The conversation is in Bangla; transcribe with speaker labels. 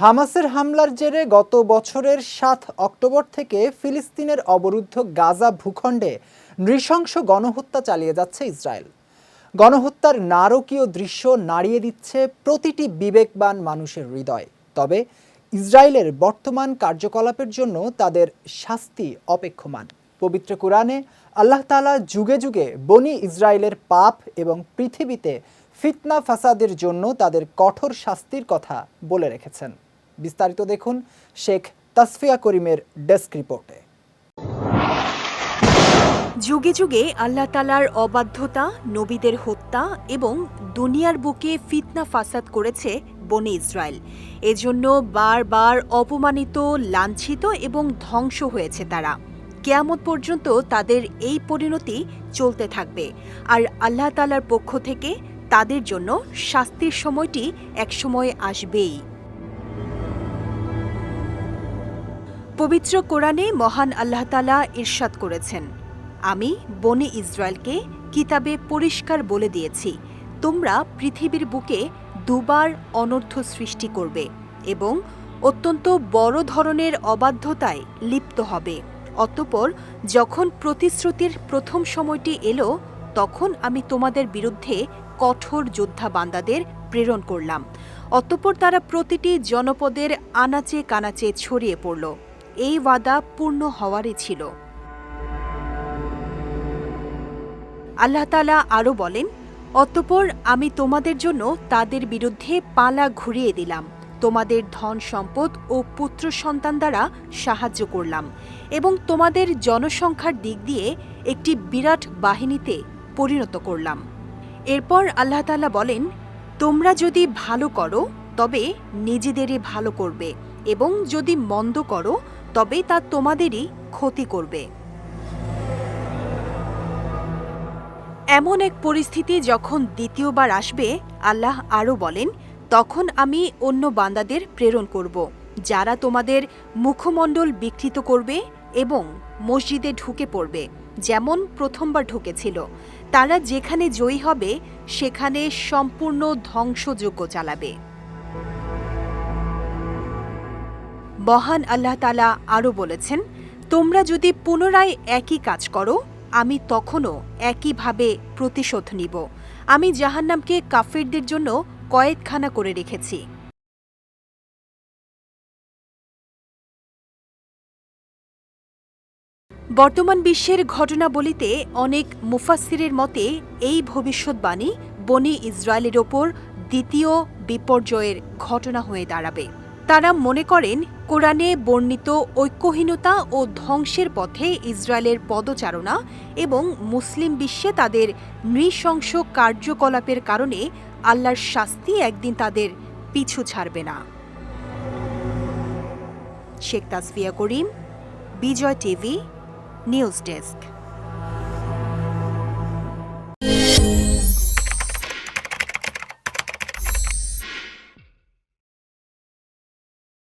Speaker 1: হামাসের হামলার জেরে গত বছরের সাত অক্টোবর থেকে ফিলিস্তিনের অবরুদ্ধ গাজা ভূখণ্ডে নৃশংস গণহত্যা চালিয়ে যাচ্ছে ইসরায়েল। গণহত্যার নারকীয় দৃশ্য নাড়িয়ে দিচ্ছে প্রতিটি বিবেকবান মানুষের হৃদয়। তবে ইসরায়েলের বর্তমান কার্যকলাপের জন্য তাদের শাস্তি অপেক্ষমান। পবিত্র কোরআনে আল্লাহ তাআলা যুগে যুগে বনি ইসরায়েলের পাপ এবং পৃথিবীতে ফিতনা ফাসাদের জন্য তাদের কঠোর শাস্তির কথা বলে রেখেছেন। বিস্তারিত দেখুন শেখ তাসফিয়া করিমের ডেস্ক রিপোর্টে।
Speaker 2: যুগে যুগে আল্লাহ তালার অবাধ্যতা, নবীদের হত্যা এবং দুনিয়ার বুকে ফিতনা ফাসাদ করেছে বনে ইসরায়েল। এজন্য বারবার অপমানিত, লাঞ্ছিত এবং ধ্বংস হয়েছে তারা। কেয়ামত পর্যন্ত তাদের এই পরিণতি চলতে থাকবে। আর আল্লাহ তালার পক্ষ থেকে তাদের জন্য শাস্তির সময়টি একসময় আসবেই। পবিত্র কোরআনে মহান আল্লাহ তালা ইরশাদ করেছেন। আমি বনে ইসরায়েলকে কিতাবে পরিষ্কার বলে দিয়েছি, তোমরা পৃথিবীর বুকে দুবার অনর্থ সৃষ্টি করবে এবং অত্যন্ত বড় ধরনের অবাধ্যতায় লিপ্ত হবে। অতঃপর যখন প্রতিশ্রুতির প্রথম সময়টি এলো, তখন আমি তোমাদের বিরুদ্ধে কঠোর যোদ্ধা বান্দাদের প্রেরণ করলাম। অতঃপর তারা প্রতিটি জনপদের আনাচে কানাচে ছড়িয়ে পড়ল। এই ওয়াদা পূর্ণ হওয়ারই ছিল। আল্লাহ তালা আরও বলেন, অতঃপর আমি তোমাদের জন্য তাদের বিরুদ্ধে পালা ঘুরিয়ে দিলাম। তোমাদের ধন সম্পদ ও পুত্র সন্তান দ্বারা সাহায্য করলাম এবং তোমাদের জনসংখ্যার দিক দিয়ে একটি বিরাট বাহিনীতে পরিণত করলাম। এরপর আল্লাহ তাআলা বলেন, তোমরা যদি ভালো করো, তবে নিজেদেরই ভালো করবে এবং যদি মন্দ করো তবে তা তোমাদেরই ক্ষতি করবে। এমন এক পরিস্থিতি যখন দ্বিতীয়বার আসবে, আল্লাহ আরও বলেন, তখন আমি অন্য বান্দাদের প্রেরণ করব, যারা তোমাদের মুখমণ্ডল বিকৃত করবে এবং মসজিদে ঢুকে পড়বে, যেমন প্রথমবার ঢুকেছিল। তারা যেখানে জয়ী হবে, সেখানে সম্পূর্ণ ধ্বংসযোগ্য চালাবে। মহান আল্লাহ তালা আরও বলেছেন, তোমরা যদি পুনরায় একই কাজ করো, আমি তখনও একইভাবে প্রতিশোধ নিব। আমি জাহান্নামকে কাফিরদের জন্য কয়েদখানা করে রেখেছি। বর্তমান বিশ্বের ঘটনাবলিতে অনেক মুফাসিরের মতে, এই ভবিষ্যৎবাণী বনি ইসরায়েলের ওপর দ্বিতীয় বিপর্যয়ের ঘটনা হয়ে দাঁড়াবে। তারা মনে করেন কোরআনে বর্ণিত ঐক্যহীনতা ও ধ্বংসের পথে ইসরায়েলের পদচারণা এবং মুসলিম বিশ্বে তাদের নৃশংস কার্যকলাপের কারণে আল্লাহর শাস্তি একদিন তাদের পিছু ছাড়বে না। Sheikh Tasfia Karim, Bijoy TV, news desk.